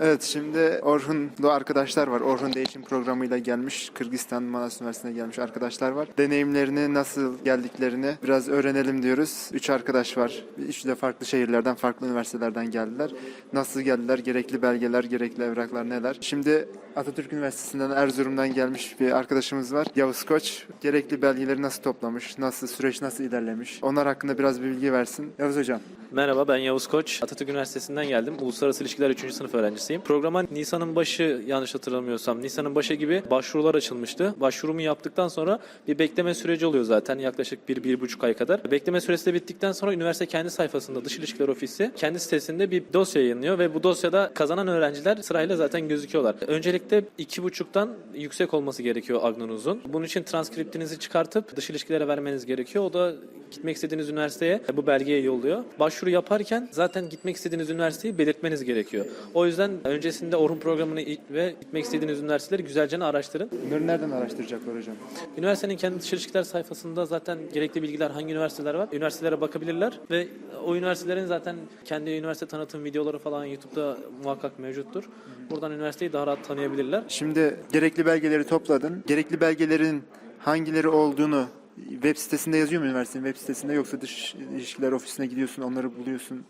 Evet şimdi Orhun'lu arkadaşlar var. Orhun Değişim programıyla gelmiş. Kırgızistan Manas Üniversitesi'ne gelmiş arkadaşlar var. Deneyimlerini nasıl geldiklerini biraz öğrenelim diyoruz. Üç arkadaş var. Üçü de farklı şehirlerden, farklı üniversitelerden geldiler. Nasıl geldiler? Gerekli belgeler, gerekli evraklar neler? Şimdi Atatürk Üniversitesi'nden Erzurum'dan gelmiş bir arkadaşımız var. Yavuz Koç. Gerekli belgeleri nasıl toplamış? Nasıl süreç nasıl ilerlemiş? Onlar hakkında biraz bir bilgi versin. Yavuz Hocam. Merhaba ben Yavuz Koç. Atatürk Üniversitesi'nden geldim. Uluslararası İlişkiler 3. sınıf öğrencisiyim. Programa Nisan'ın başı yanlış hatırlamıyorsam Nisan'ın başı gibi başvurular açılmıştı. Başvurumu yaptıktan sonra bir bekleme süreci oluyor zaten yaklaşık 1-1,5 ay kadar. Bekleme süresi de bittikten sonra üniversite kendi sayfasında Dış İlişkiler Ofisi kendi sitesinde bir dosya yayınlıyor ve bu dosyada kazanan öğrenciler sırayla zaten gözüküyorlar. Öncelikle 2,5'tan yüksek olması gerekiyor agnonuzun. Bunun için transkriptinizi çıkartıp dış ilişkilere vermeniz gerekiyor. O da gitmek istediğiniz üniversiteye bu belgeyi yolluyor. Başvuru yaparken zaten gitmek istediğiniz üniversiteyi belirtmeniz gerekiyor. O yüzden öncesinde Orhun programını ve gitmek istediğiniz üniversiteleri güzelce araştırın. Bunları nereden araştıracaklar hocam? Üniversitenin kendi dış ilişkiler sayfasında zaten gerekli bilgiler hangi üniversiteler var. Üniversitelere bakabilirler ve o üniversitelerin zaten kendi üniversite tanıtım videoları falan YouTube'da muhakkak mevcuttur. Buradan üniversiteyi daha rahat tanıyabilirler. Şimdi gerekli belgeleri topladın. Gerekli belgelerin hangileri olduğunu web sitesinde yazıyor mu üniversitenin web sitesinde yoksa dış ilişkiler ofisine gidiyorsun onları buluyorsun.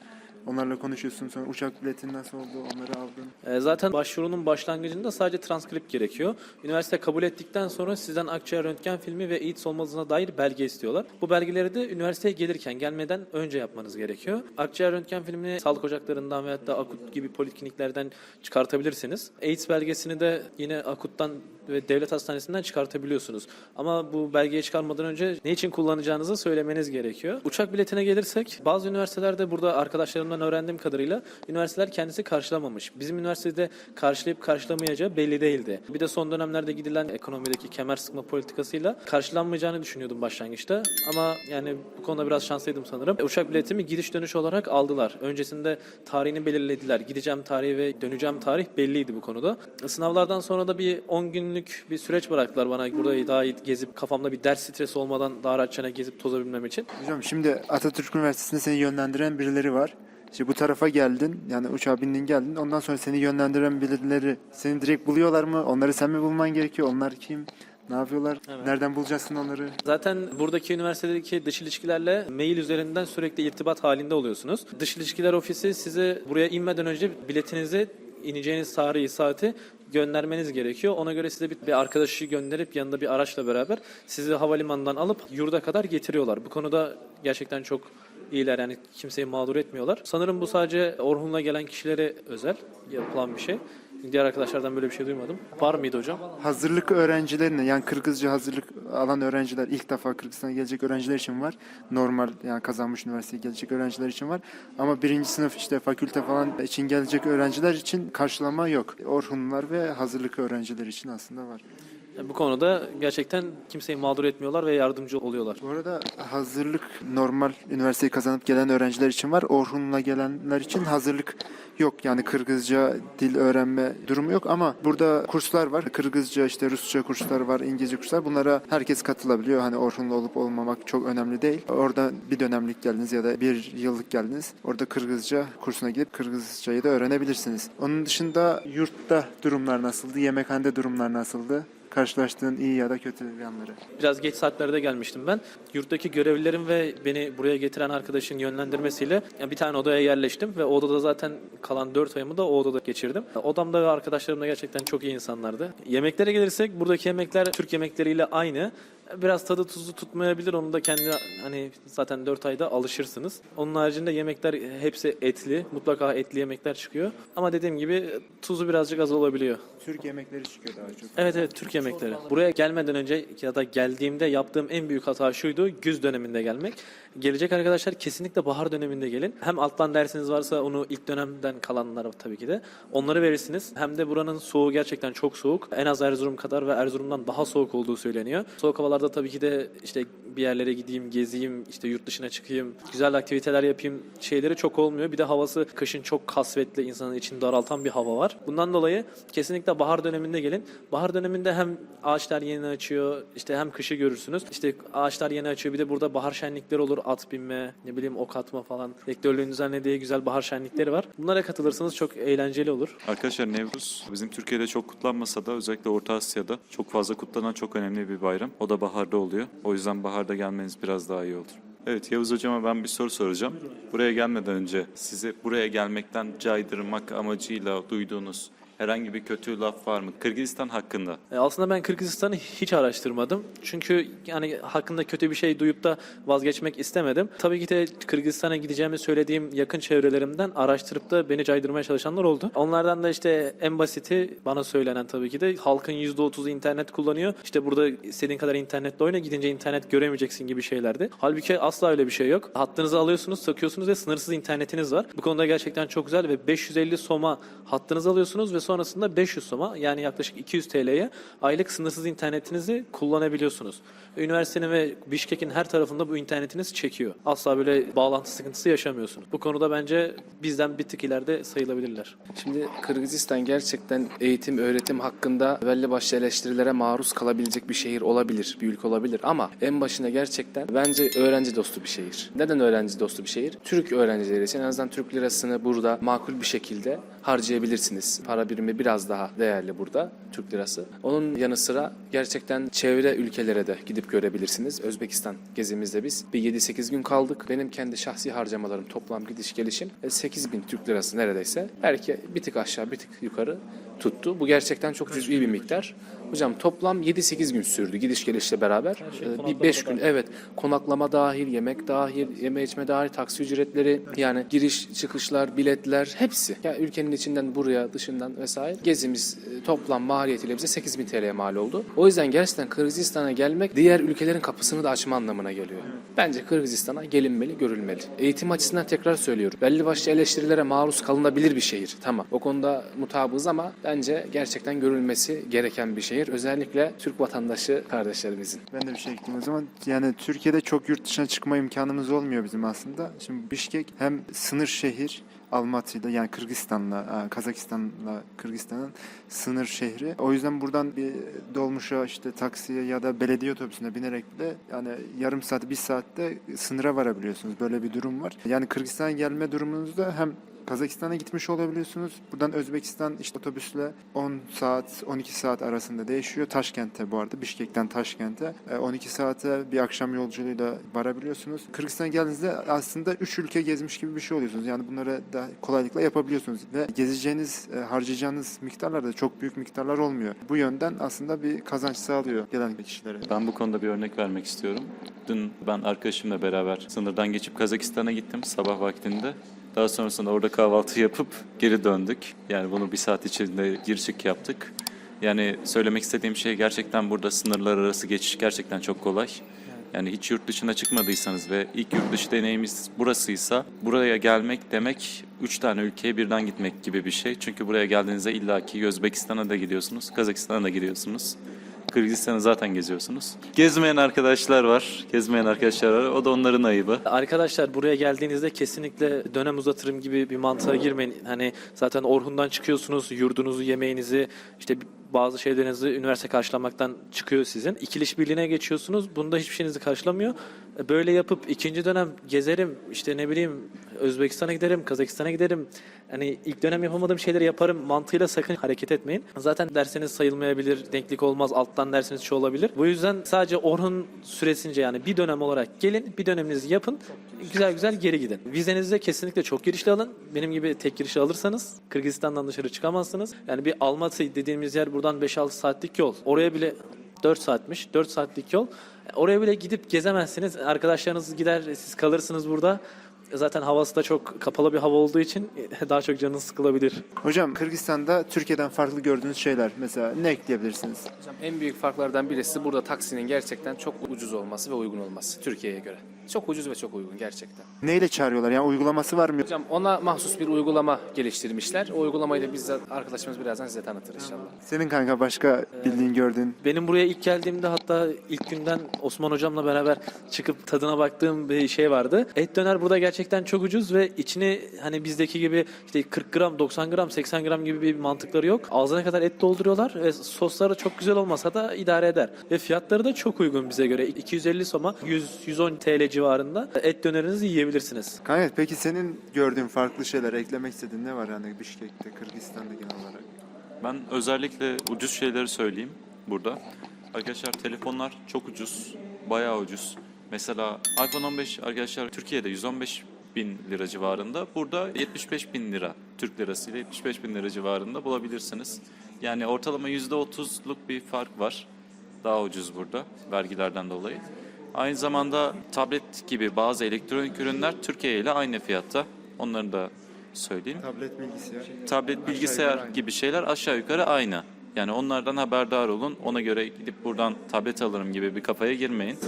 Onlarla konuşuyorsun sonra uçak biletin nasıl oldu onları aldın. E, Zaten başvurunun başlangıcında sadece transkript gerekiyor. Üniversite kabul ettikten sonra sizden akciğer röntgen filmi ve AIDS olmadığına dair belge istiyorlar. Bu belgeleri de üniversiteye gelirken, gelmeden önce yapmanız gerekiyor. Akciğer röntgen filmini sağlık ocaklarından veyahut da akut gibi polikliniklerden çıkartabilirsiniz. AIDS belgesini de yine akuttan ve devlet hastanesinden çıkartabiliyorsunuz. Ama bu belgeyi çıkarmadan önce ne için kullanacağınızı söylemeniz gerekiyor. Uçak biletine gelirsek bazı üniversitelerde burada arkadaşlarımdan öğrendiğim kadarıyla üniversiteler kendisi karşılamamış. Bizim üniversitede karşılayıp karşılamayacağı belli değildi. Bir de son dönemlerde gidilen ekonomideki kemer sıkma politikasıyla karşılanmayacağını düşünüyordum başlangıçta. Ama yani bu konuda biraz şanslıydım sanırım. Uçak biletimi gidiş dönüş olarak aldılar. Öncesinde tarihini belirlediler. Gideceğim tarihi ve döneceğim tarih belliydi bu konuda. Sınavlardan sonra da bir 10 günlük bir süreç bıraktılar bana. Burada daha iyi gezip kafamda bir ders stresi olmadan daha rahatçana gezip tozabilmem için. Hocam şimdi Atatürk Üniversitesi'nde seni yönlendiren birileri var. İşte bu tarafa geldin yani uçağa bindin geldin ondan sonra seni yönlendiren birileri seni direkt buluyorlar mı? Onları sen mi bulman gerekiyor? Onlar kim? Ne yapıyorlar? Evet. Nereden bulacaksın onları? Zaten buradaki üniversitedeki dış ilişkilerle mail üzerinden sürekli irtibat halinde oluyorsunuz. Dış ilişkiler ofisi size buraya inmeden önce biletinizi ineceğiniz tarihi saati göndermeniz gerekiyor. Ona göre size bir, bir arkadaşı gönderip yanında bir araçla beraber sizi havalimanından alıp yurda kadar getiriyorlar. Bu konuda gerçekten çok iyiler yani kimseyi mağdur etmiyorlar. Sanırım bu sadece Orhun'la gelen kişilere özel yapılan bir şey. Diğer arkadaşlardan böyle bir şey duymadım. Var mıydı hocam? Hazırlık öğrencilerine yani Kırgızca hazırlık alan öğrenciler ilk defa Kırgızistan'a gelecek öğrenciler için var. Normal yani kazanmış üniversiteye gelecek öğrenciler için var. Ama birinci sınıf işte fakülte falan için gelecek öğrenciler için karşılama yok. Orhunlar ve hazırlık öğrenciler için aslında var. Bu konuda gerçekten kimseyi mağdur etmiyorlar ve yardımcı oluyorlar. Bu arada hazırlık normal üniversiteyi kazanıp gelen öğrenciler için var. Orhun'la gelenler için hazırlık yok. Yani Kırgızca dil öğrenme durumu yok ama burada kurslar var. Kırgızca işte Rusça kurslar var, İngilizce kurslar. Bunlara herkes katılabiliyor. Hani Orhun'la olup olmamak çok önemli değil. Orada bir dönemlik geldiniz ya da bir yıllık geldiniz. Orada Kırgızca kursuna gidip Kırgızcayı da öğrenebilirsiniz. Onun dışında yurtta durumlar nasıldı? Yemekhanede durumlar nasıldı? Karşılaştığın iyi ya da kötü yanları. Biraz geç saatlerde gelmiştim ben. Yurttaki görevlilerim ve beni buraya getiren arkadaşın yönlendirmesiyle bir tane odaya yerleştim ve odada zaten kalan 4 ayımı da o odada geçirdim. Odamda ve arkadaşlarım da gerçekten çok iyi insanlardı. Yemeklere gelirsek buradaki yemekler Türk yemekleriyle aynı. Biraz tadı tuzu tutmayabilir. Onu da kendi hani zaten 4 ayda alışırsınız. Onun haricinde yemekler hepsi etli. Mutlaka etli yemekler çıkıyor. Ama dediğim gibi tuzu birazcık az olabiliyor. Türk yemekleri çıkıyor daha çok. Evet evet Türk yemekleri. Buraya gelmeden önce ya da geldiğimde yaptığım en büyük hata şuydu. Güz döneminde gelmek. Gelecek arkadaşlar kesinlikle bahar döneminde gelin. Hem alttan dersiniz varsa onu ilk dönemden kalanlara tabii ki de onları verirsiniz. Hem de buranın soğuğu gerçekten çok soğuk. En az Erzurum kadar ve Erzurum'dan daha soğuk olduğu söyleniyor. Soğuk havalarda tabii ki de işte bir yerlere gideyim, gezeyim, işte yurt dışına çıkayım, güzel aktiviteler yapayım şeyleri çok olmuyor. Bir de havası kışın çok kasvetli, insanın içini daraltan bir hava var. Bundan dolayı kesinlikle bahar döneminde gelin. Bahar döneminde hem ağaçlar yeni açıyor, işte hem kışı görürsünüz. İşte ağaçlar yeni açıyor. Bir de burada bahar şenlikleri olur. At binme, ne bileyim ok atma falan. Rektörlüğün düzenlediği güzel bahar şenlikleri var. Bunlara katılırsanız çok eğlenceli olur. Arkadaşlar Nevruz bizim Türkiye'de çok kutlanmasa da özellikle Orta Asya'da çok fazla kutlanan çok önemli bir bayram. O da baharda oluyor. O yüzden baharda gelmeniz biraz daha iyi olur. Evet Yavuz Hocama ben bir soru soracağım. Buraya gelmeden önce sizi buraya gelmekten caydırmak amacıyla duyduğunuz herhangi bir kötü laf var mı? Kırgızistan hakkında. E, Aslında ben Kırgızistan'ı hiç araştırmadım. Çünkü yani hakkında kötü bir şey duyup da vazgeçmek istemedim. Tabii ki de Kırgızistan'a gideceğimi söylediğim yakın çevrelerimden araştırıp da beni caydırmaya çalışanlar oldu. Onlardan da işte en basiti bana söylenen tabii ki de halkın %30'u internet kullanıyor. İşte burada istediğin kadar internetle oyna gidince internet göremeyeceksin gibi şeylerdi. Halbuki asla öyle bir şey yok. Hattınızı alıyorsunuz, takıyorsunuz ve sınırsız internetiniz var. Bu konuda gerçekten çok güzel ve 550 soma hattınızı alıyorsunuz ve sonrasında 500 soma yani yaklaşık 200 TL'ye aylık sınırsız internetinizi kullanabiliyorsunuz. Üniversitenin ve Bişkek'in her tarafında bu internetiniz çekiyor. Asla böyle bağlantı sıkıntısı yaşamıyorsunuz. Bu konuda bence bizden bir tık ileride sayılabilirler. Şimdi Kırgızistan gerçekten eğitim, öğretim hakkında belli başlı eleştirilere maruz kalabilecek bir şehir olabilir, bir ülke olabilir. Ama en başına gerçekten bence öğrenci dostu bir şehir. Neden öğrenci dostu bir şehir? Türk öğrencileri için en azından Türk lirasını burada makul bir şekilde harcayabilirsiniz. Para birimi biraz daha değerli burada Türk lirası. Onun yanı sıra gerçekten çevre ülkelere de gidip görebilirsiniz. Özbekistan gezimizde biz bir 7-8 gün kaldık. Benim kendi şahsi harcamalarım toplam gidiş gelişim 8 bin Türk lirası neredeyse. Belki bir tık aşağı bir tık yukarı tuttu. Bu gerçekten çok cüz'i bir miktar. Hocam toplam 7-8 gün sürdü gidiş gelişle beraber. şey Ee, bir konaklama 5 gün dahil. evet konaklama dahil, yemek dahil, yeme içme dahil, taksi ücretleri yani giriş çıkışlar, biletler hepsi. Yani ülkenin içinden buraya dışından vesaire gezimiz e, toplam maliyetiyle bize 8000 TL'ye mal oldu. O yüzden gerçekten Kırgızistan'a gelmek diğer ülkelerin kapısını da açma anlamına geliyor. Bence Kırgızistan'a gelinmeli, görülmeli. Eğitim açısından tekrar söylüyorum. Belli başlı eleştirilere maruz kalınabilir bir şehir. Tamam. O konuda mutabız ama bence gerçekten görülmesi gereken bir şehir. Özellikle Türk vatandaşı kardeşlerimizin. Ben de bir şey ekleyeyim o zaman. Yani Türkiye'de çok yurt dışına çıkma imkanımız olmuyor bizim aslında. Şimdi Bişkek hem sınır şehir Almatı'yla yani Kırgızistan'la, e, Kazakistan'la Kırgızistan'ın sınır şehri. O yüzden buradan bir dolmuşa işte taksiye ya da belediye otobüsüne binerek bile yani yarım saat, bir saatte sınıra varabiliyorsunuz. Böyle bir durum var. Yani Kırgızistan'a gelme durumunuzda hem Kazakistan'a gitmiş olabiliyorsunuz. Buradan Özbekistan işte otobüsle 10 saat 12 saat arasında değişiyor. Taşkent'e bu arada Bişkek'ten Taşkent'e e, 12 saate bir akşam yolculuğuyla varabiliyorsunuz. Kırgızistan'a geldiğinizde aslında 3 ülke gezmiş gibi bir şey oluyorsunuz. Yani bunları da kolaylıkla yapabiliyorsunuz ve gezeceğiniz, e, harcayacağınız miktarlar da çok büyük miktarlar olmuyor. Bu yönden aslında bir kazanç sağlıyor gelen kişilere. Ben bu konuda bir örnek vermek istiyorum. Dün ben arkadaşımla beraber sınırdan geçip Kazakistan'a gittim sabah vaktinde. Daha sonrasında orada kahvaltı yapıp geri döndük. Yani bunu bir saat içinde gir çık yaptık. Yani söylemek istediğim şey gerçekten burada sınırlar arası geçiş gerçekten çok kolay. Yani hiç yurt dışına çıkmadıysanız ve ilk yurt dışı deneyimimiz burasıysa buraya gelmek demek 3 tane ülkeye birden gitmek gibi bir şey. Çünkü buraya geldiğinizde illaki Özbekistan'a da gidiyorsunuz, Kazakistan'a da gidiyorsunuz. Kırgızistan'ı zaten geziyorsunuz. Gezmeyen arkadaşlar var. Gezmeyen arkadaşlar var. O da onların ayıbı. Arkadaşlar buraya geldiğinizde kesinlikle dönem uzatırım gibi bir mantığa girmeyin. Hani zaten Orhun'dan çıkıyorsunuz, yurdunuzu, yemeğinizi, işte bazı şeylerinizi üniversite karşılamaktan çıkıyor sizin. İkiliş birliğine geçiyorsunuz. Bunda hiçbir şeyinizi karşılamıyor. E, Böyle yapıp ikinci dönem gezerim, işte ne bileyim Özbekistan'a giderim, Kazakistan'a giderim. Hani ilk dönem yapamadığım şeyleri yaparım mantığıyla sakın hareket etmeyin. Zaten derseniz sayılmayabilir, denklik olmaz, alttan dersiniz şu olabilir. Bu yüzden sadece Orhun süresince yani bir dönem olarak gelin, bir döneminizi yapın, güzel güzel geri gidin. Vizenizi kesinlikle çok girişli alın. Benim gibi tek girişli alırsanız Kırgızistan'dan dışarı çıkamazsınız. Yani bir Almatı dediğimiz yer buradan 5-6 saatlik yol. Oraya bile 4 saatmiş, 4 saatlik yol. Oraya bile gidip gezemezsiniz. Arkadaşlarınız gider, siz kalırsınız burada. Zaten havası da çok kapalı bir hava olduğu için daha çok canınız sıkılabilir. Hocam Kırgızistan'da Türkiye'den farklı gördüğünüz şeyler mesela ne ekleyebilirsiniz? Hocam en büyük farklardan birisi burada taksinin gerçekten çok ucuz olması ve uygun olması Türkiye'ye göre. Çok ucuz ve çok uygun gerçekten. Neyle çağırıyorlar? Yani uygulaması var mı? Hocam ona mahsus bir uygulama geliştirmişler. O uygulamayı da bizzat arkadaşımız birazdan size tanıtır inşallah. Senin kanka başka bildiğin gördüğün Benim buraya ilk geldiğimde hatta ilk günden Osman hocamla beraber çıkıp tadına baktığım bir şey vardı. Et döner burada gerçekten çok ucuz ve içini hani bizdeki gibi işte 40 gram, 90 gram, 80 gram gibi bir mantıkları yok. Ağzına kadar et dolduruyorlar ve sosları çok güzel olmasa da idare eder. Ve fiyatları da çok uygun bize göre. 250 soma 100-110 TL civarında et dönerinizi yiyebilirsiniz. Kanka peki senin gördüğün farklı şeyler eklemek istediğin ne var yani Bişkek'te, Kırgızistan'da genel olarak? Ben özellikle ucuz şeyleri söyleyeyim burada. Arkadaşlar telefonlar çok ucuz. Bayağı ucuz. Mesela iPhone 15 arkadaşlar Türkiye'de 115 bin lira civarında. Burada 75 bin lira Türk lirası ile 75 bin lira civarında bulabilirsiniz. Yani ortalama %30'luk bir fark var. Daha ucuz burada vergilerden dolayı. Aynı zamanda tablet gibi bazı elektronik ürünler Türkiye ile aynı fiyatta. Onları da söyleyeyim Tablet bilgisayar. tablet, bilgisayar gibi şeyler aşağı yukarı aynı. Yani onlardan haberdar olun. Ona göre gidip buradan tablet alırım gibi bir kafaya girmeyin.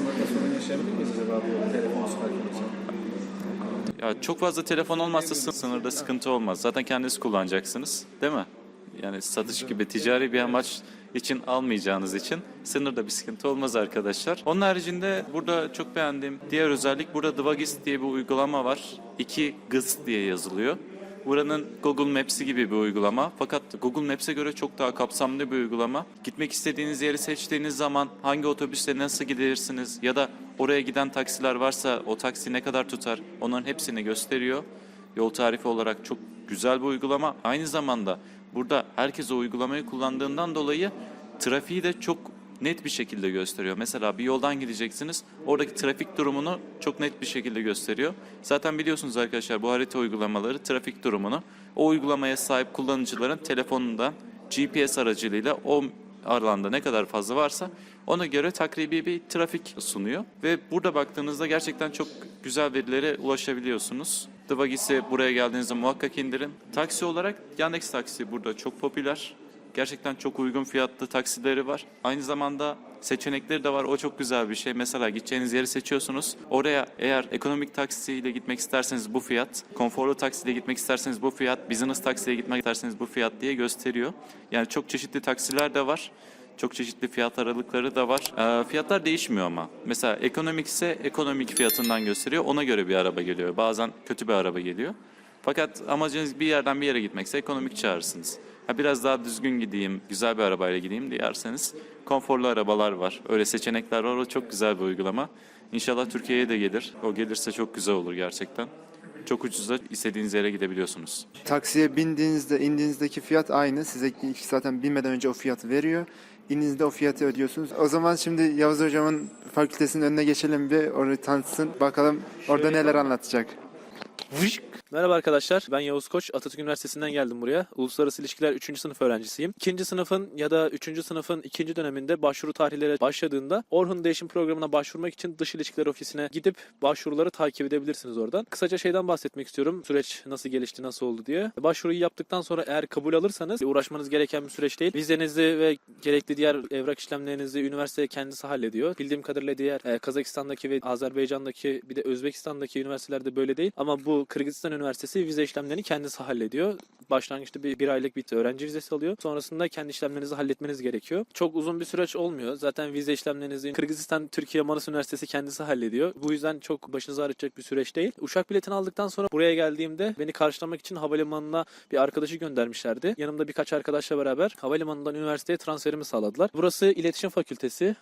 Ya çok fazla telefon olmazsa sı- sınırda sıkıntı olmaz. Zaten kendiniz kullanacaksınız, değil mi? Yani satış gibi ticari bir amaç için almayacağınız için sınırda bir sıkıntı olmaz arkadaşlar. Onun haricinde burada çok beğendiğim diğer özellik burada Dvagis diye bir uygulama var. 2 GIS diye yazılıyor. Buranın Google Maps'i gibi bir uygulama. Fakat Google Maps'e göre çok daha kapsamlı bir uygulama. Gitmek istediğiniz yeri seçtiğiniz zaman hangi otobüste nasıl gidersiniz ya da oraya giden taksiler varsa o taksi ne kadar tutar onların hepsini gösteriyor. Yol tarifi olarak çok güzel bir uygulama. Aynı zamanda burada herkes o uygulamayı kullandığından dolayı trafiği de çok net bir şekilde gösteriyor. Mesela bir yoldan gideceksiniz. Oradaki trafik durumunu çok net bir şekilde gösteriyor. Zaten biliyorsunuz arkadaşlar bu harita uygulamaları trafik durumunu o uygulamaya sahip kullanıcıların telefonundan GPS aracılığıyla o alanda ne kadar fazla varsa ona göre takribi bir trafik sunuyor. Ve burada baktığınızda gerçekten çok güzel verilere ulaşabiliyorsunuz. Dvagis'i buraya geldiğinizde muhakkak indirin. Taksi olarak Yandex Taksi burada çok popüler. Gerçekten çok uygun fiyatlı taksileri var. Aynı zamanda seçenekleri de var. O çok güzel bir şey. Mesela gideceğiniz yeri seçiyorsunuz. Oraya eğer ekonomik taksiyle gitmek isterseniz bu fiyat, konforlu taksiyle gitmek isterseniz bu fiyat, business taksiyle gitmek isterseniz bu fiyat diye gösteriyor. Yani çok çeşitli taksiler de var. Çok çeşitli fiyat aralıkları da var. Ee, fiyatlar değişmiyor ama. Mesela ekonomik ise ekonomik fiyatından gösteriyor. Ona göre bir araba geliyor. Bazen kötü bir araba geliyor. Fakat amacınız bir yerden bir yere gitmekse ekonomik çağırırsınız. Ha biraz daha düzgün gideyim, güzel bir arabayla gideyim diyerseniz konforlu arabalar var. Öyle seçenekler var. O çok güzel bir uygulama. İnşallah Türkiye'ye de gelir. O gelirse çok güzel olur gerçekten. Çok ucuza istediğiniz yere gidebiliyorsunuz. Taksiye bindiğinizde, indiğinizdeki fiyat aynı. Size zaten binmeden önce o fiyatı veriyor. İndiğinizde o fiyatı ödüyorsunuz. O zaman şimdi Yavuz Hocam'ın fakültesinin önüne geçelim bir orayı tanıtsın. Bakalım orada neler anlatacak. Merhaba arkadaşlar. Ben Yavuz Koç. Atatürk Üniversitesi'nden geldim buraya. Uluslararası İlişkiler 3. sınıf öğrencisiyim. 2. sınıfın ya da 3. sınıfın 2. döneminde başvuru tarihleri başladığında Orhun Değişim Programı'na başvurmak için Dış İlişkiler Ofisi'ne gidip başvuruları takip edebilirsiniz oradan. Kısaca şeyden bahsetmek istiyorum. Süreç nasıl gelişti, nasıl oldu diye. Başvuruyu yaptıktan sonra eğer kabul alırsanız uğraşmanız gereken bir süreç değil. Vizenizi ve gerekli diğer evrak işlemlerinizi üniversite kendisi hallediyor. Bildiğim kadarıyla diğer e, Kazakistan'daki ve Azerbaycan'daki bir de Özbekistan'daki üniversitelerde böyle değil. Ama bu Kırgızistan Üniversitesi vize işlemlerini kendisi hallediyor. Başlangıçta bir, bir aylık bir öğrenci vizesi alıyor. Sonrasında kendi işlemlerinizi halletmeniz gerekiyor. Çok uzun bir süreç olmuyor. Zaten vize işlemlerinizi Kırgızistan Türkiye Manas Üniversitesi kendisi hallediyor. Bu yüzden çok başınızı ağrıtacak bir süreç değil. Uçak biletini aldıktan sonra buraya geldiğimde beni karşılamak için havalimanına bir arkadaşı göndermişlerdi. Yanımda birkaç arkadaşla beraber havalimanından üniversiteye transferimi sağladılar. Burası İletişim Fakültesi.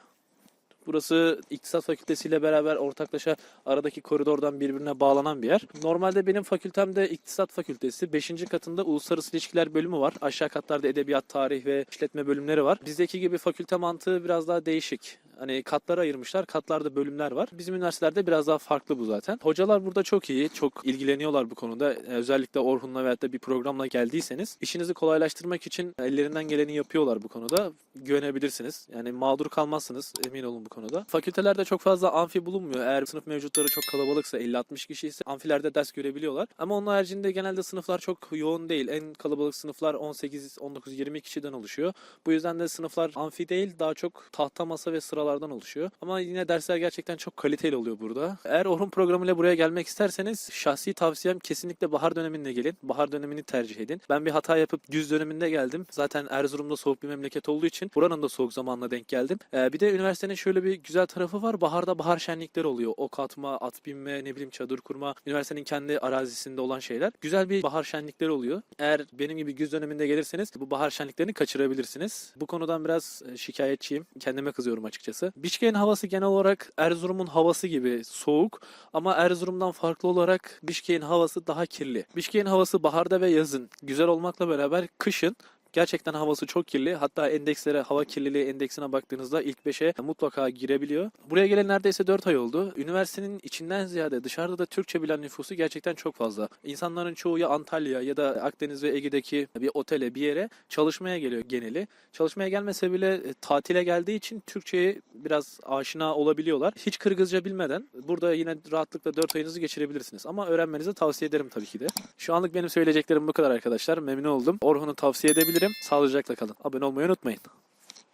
Burası İktisat Fakültesi ile beraber ortaklaşa aradaki koridordan birbirine bağlanan bir yer. Normalde benim fakültemde İktisat Fakültesi 5. katında Uluslararası İlişkiler bölümü var. Aşağı katlarda Edebiyat, Tarih ve İşletme bölümleri var. Bizdeki gibi fakülte mantığı biraz daha değişik. Hani katlara ayırmışlar. Katlarda bölümler var. Bizim üniversitelerde biraz daha farklı bu zaten. Hocalar burada çok iyi. Çok ilgileniyorlar bu konuda. Özellikle Orhun'la veyahut da bir programla geldiyseniz işinizi kolaylaştırmak için ellerinden geleni yapıyorlar bu konuda. Güvenebilirsiniz. Yani mağdur kalmazsınız. Emin olun bu konuda. Fakültelerde çok fazla amfi bulunmuyor. Eğer sınıf mevcutları çok kalabalıksa 50-60 kişi ise amfilerde ders görebiliyorlar. Ama onun haricinde genelde sınıflar çok yoğun değil. En kalabalık sınıflar 18, 19, 20 kişiden oluşuyor. Bu yüzden de sınıflar amfi değil daha çok tahta masa ve sıralar sorulardan oluşuyor. Ama yine dersler gerçekten çok kaliteli oluyor burada. Eğer Orhun programıyla buraya gelmek isterseniz şahsi tavsiyem kesinlikle bahar döneminde gelin. Bahar dönemini tercih edin. Ben bir hata yapıp güz döneminde geldim. Zaten Erzurum'da soğuk bir memleket olduğu için buranın da soğuk zamanına denk geldim. Ee, bir de üniversitenin şöyle bir güzel tarafı var. Baharda bahar şenlikleri oluyor. Ok atma, at binme, ne bileyim çadır kurma. Üniversitenin kendi arazisinde olan şeyler. Güzel bir bahar şenlikleri oluyor. Eğer benim gibi güz döneminde gelirseniz bu bahar şenliklerini kaçırabilirsiniz. Bu konudan biraz e, şikayetçiyim. Kendime kızıyorum açıkçası. Bişkek'in havası genel olarak Erzurum'un havası gibi soğuk ama Erzurum'dan farklı olarak Bişkek'in havası daha kirli. Bişkek'in havası baharda ve yazın güzel olmakla beraber kışın Gerçekten havası çok kirli. Hatta endekslere, hava kirliliği endeksine baktığınızda ilk 5'e mutlaka girebiliyor. Buraya gelen neredeyse 4 ay oldu. Üniversitenin içinden ziyade dışarıda da Türkçe bilen nüfusu gerçekten çok fazla. İnsanların çoğu ya Antalya ya da Akdeniz ve Ege'deki bir otele, bir yere çalışmaya geliyor geneli. Çalışmaya gelmese bile e, tatile geldiği için Türkçe'ye biraz aşina olabiliyorlar. Hiç Kırgızca bilmeden burada yine rahatlıkla 4 ayınızı geçirebilirsiniz. Ama öğrenmenizi tavsiye ederim tabii ki de. Şu anlık benim söyleyeceklerim bu kadar arkadaşlar. Memnun oldum. Orhun'u tavsiye edebilirim. Sağlıcakla kalın. Abone olmayı unutmayın.